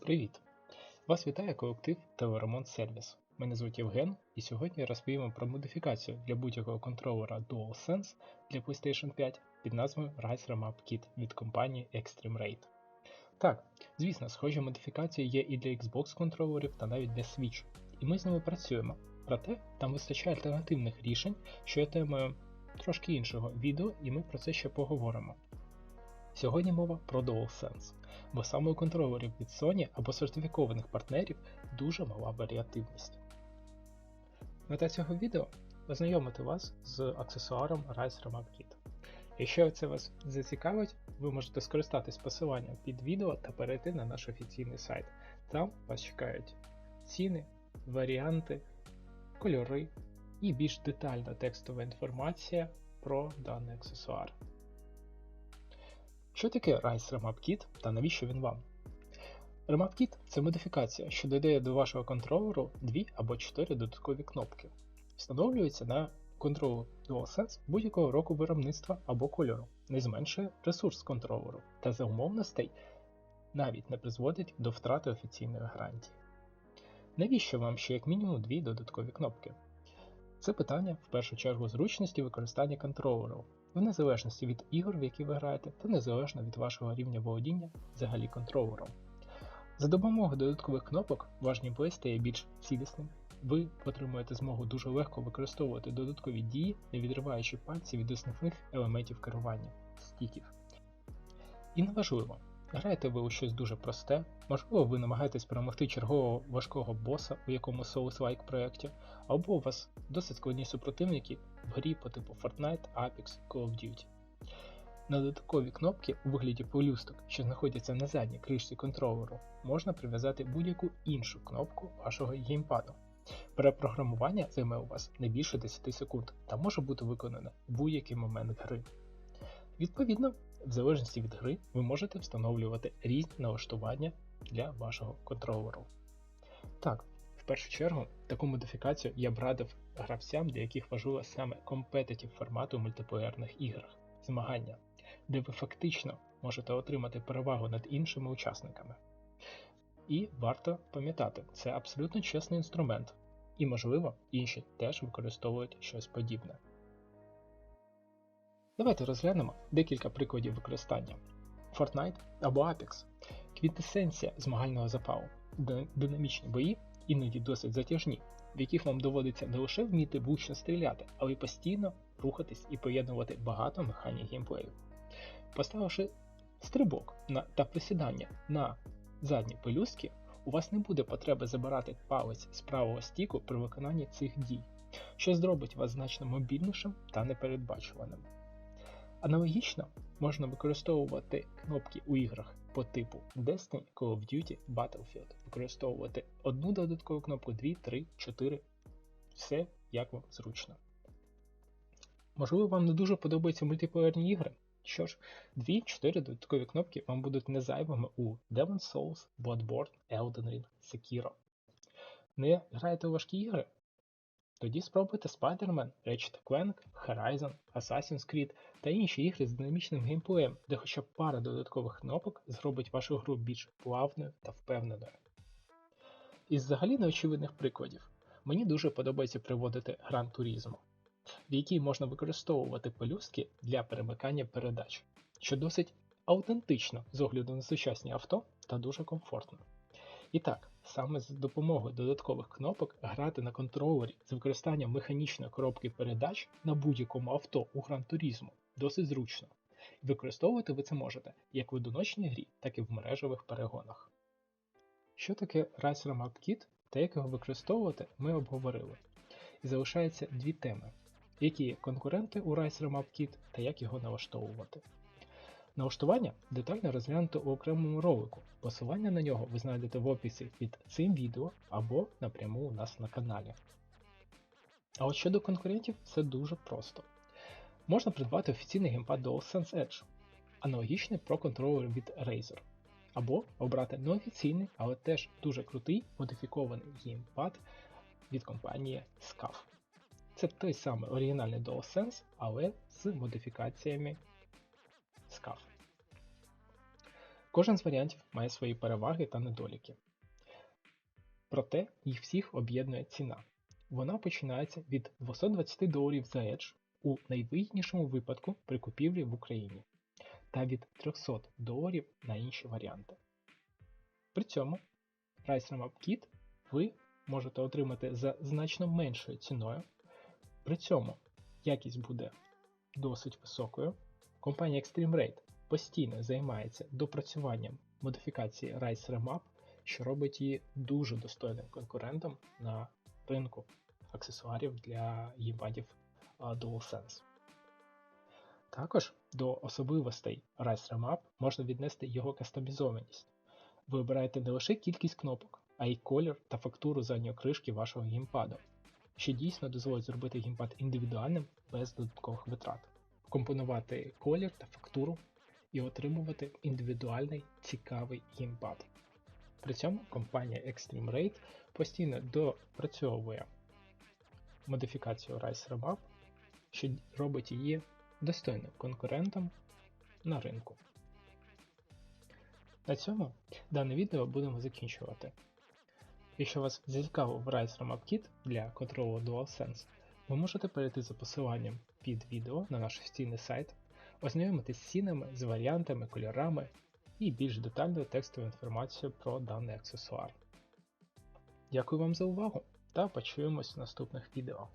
Привіт! Вас вітає колектив Телеремонт Сервіс. Мене звуть Євген, і сьогодні розповімо про модифікацію для будь-якого контролера DualSense для PlayStation 5 під назвою Rise Remap Kit від компанії Extreme Raid. Так, звісно, схожі модифікації є і для Xbox контролерів та навіть для Switch, і ми з ними працюємо. Проте там вистачає альтернативних рішень, що є темою трошки іншого відео, і ми про це ще поговоримо. Сьогодні мова про DualSense, бо саме у контролерів від Sony або сертифікованих партнерів дуже мала варіативність. Мета цього відео ознайомити вас з аксесуаром Rise Remap Kit. Якщо це вас зацікавить, ви можете скористатись посиланням під відео та перейти на наш офіційний сайт. Там вас чекають ціни, варіанти, кольори і більш детальна текстова інформація про даний аксесуар. Що таке Rise Remap Kit та навіщо він вам? Remap Kit це модифікація, що додає до вашого контролеру 2 або 4 додаткові кнопки. Встановлюється на контролер DualSense будь-якого року виробництва або кольору, не зменшує ресурс контролеру та за умовностей навіть не призводить до втрати офіційної гарантії. Навіщо вам ще як мінімум дві додаткові кнопки? Це питання в першу чергу зручності використання контролеру, в незалежності від ігор, в які ви граєте, та незалежно від вашого рівня володіння взагалі контролером. За допомогою додаткових кнопок ваш геймплей стає більш цілісним, ви отримуєте змогу дуже легко використовувати додаткові дії, не відриваючи пальці від основних елементів керування стіків. І неважливо, граєте ви у щось дуже просте, можливо, ви намагаєтесь перемогти чергового важкого боса у якомусь Souls-like проєкті, або у вас досить складні супротивники в грі по типу Fortnite, Apex, Call of Duty. На додаткові кнопки у вигляді полюсток, що знаходяться на задній кришці контролеру, можна прив'язати будь-яку іншу кнопку вашого геймпаду. Перепрограмування займе у вас не більше 10 секунд та може бути виконане в будь-який момент гри. Відповідно, в залежності від гри, ви можете встановлювати різні налаштування для вашого контролеру. Так, в першу чергу, таку модифікацію я б радив гравцям, для яких важливо саме компетитів формату в мультиплеєрних іграх, змагання, де ви фактично можете отримати перевагу над іншими учасниками. І варто пам'ятати, це абсолютно чесний інструмент, і, можливо, інші теж використовують щось подібне. Давайте розглянемо декілька прикладів використання. Fortnite або Apex квінтесенція змагального запалу, динамічні бої, іноді досить затяжні, в яких вам доводиться не лише вміти влучно стріляти, але й постійно рухатись і поєднувати багато механік геймплею. Поставивши стрибок на, та присідання на задні пелюстки, у вас не буде потреби забирати палець з правого стіку при виконанні цих дій, що зробить вас значно мобільнішим та непередбачуваним. Аналогічно можна використовувати кнопки у іграх по типу Destiny, Call of Duty, Battlefield, використовувати одну додаткову кнопку, 2, 3, 4, все як вам зручно. Можливо, вам не дуже подобаються мультиплеєрні ігри. Що ж, 2-4 додаткові кнопки вам будуть незайвими у Demon's Souls, Bloodborne, Elden Ring, Sekiro. Не граєте у важкі ігри? Тоді спробуйте Spider-Man, Ratchet Clank, Horizon, Assassin's Creed та інші ігри з динамічним геймплеєм, де хоча б пара додаткових кнопок зробить вашу гру більш плавною та впевненою. Із взагалі неочевидних прикладів, мені дуже подобається приводити Gran Turismo, в якій можна використовувати пелюстки для перемикання передач, що досить аутентично з огляду на сучасні авто та дуже комфортно. І так, саме з допомогою додаткових кнопок грати на контролері з використанням механічної коробки передач на будь-якому авто у Gran Turismo досить зручно. Використовувати ви це можете як в одиночній грі, так і в мережевих перегонах. Що таке Racer Map Kit та як його використовувати, ми обговорили. І залишається дві теми, які є конкуренти у Racer Map Kit та як його налаштовувати. Налаштування детально розглянуто у окремому ролику. Посилання на нього ви знайдете в описі під цим відео або напряму у нас на каналі. А от щодо конкурентів, це дуже просто. Можна придбати офіційний геймпад DualSense Edge, аналогічний про контролер від Razer, або обрати неофіційний, але теж дуже крутий модифікований геймпад від компанії SCAF. Це той самий оригінальний DualSense, але з модифікаціями SCAF. Кожен з варіантів має свої переваги та недоліки. Проте їх всіх об'єднує ціна. Вона починається від 220 доларів за Edge у найвигіднішому випадку при купівлі в Україні та від 300 доларів на інші варіанти. При цьому Price Remap Kit ви можете отримати за значно меншою ціною. При цьому якість буде досить високою. Компанія Extreme Rate постійно займається допрацюванням модифікації Rise Remap, що робить її дуже достойним конкурентом на ринку аксесуарів для геймпадів DualSense. Також до особливостей Rise Remap можна віднести його кастомізованість. Ви обираєте не лише кількість кнопок, а й колір та фактуру задньої кришки вашого геймпаду, що дійсно дозволить зробити геймпад індивідуальним без додаткових витрат, компонувати колір та фактуру і отримувати індивідуальний цікавий геймпад. При цьому компанія Extreme Rate постійно допрацьовує модифікацію Rise Remap, що робить її достойним конкурентом на ринку. На цьому дане відео будемо закінчувати. Якщо вас зацікавив Rise Remap Kit для контролу DualSense, ви можете перейти за посиланням під відео на наш офіційний сайт, ознайомитись з цінами, з варіантами, кольорами і більш детальною текстовою інформацією про даний аксесуар. Дякую вам за увагу та почуємось в наступних відео.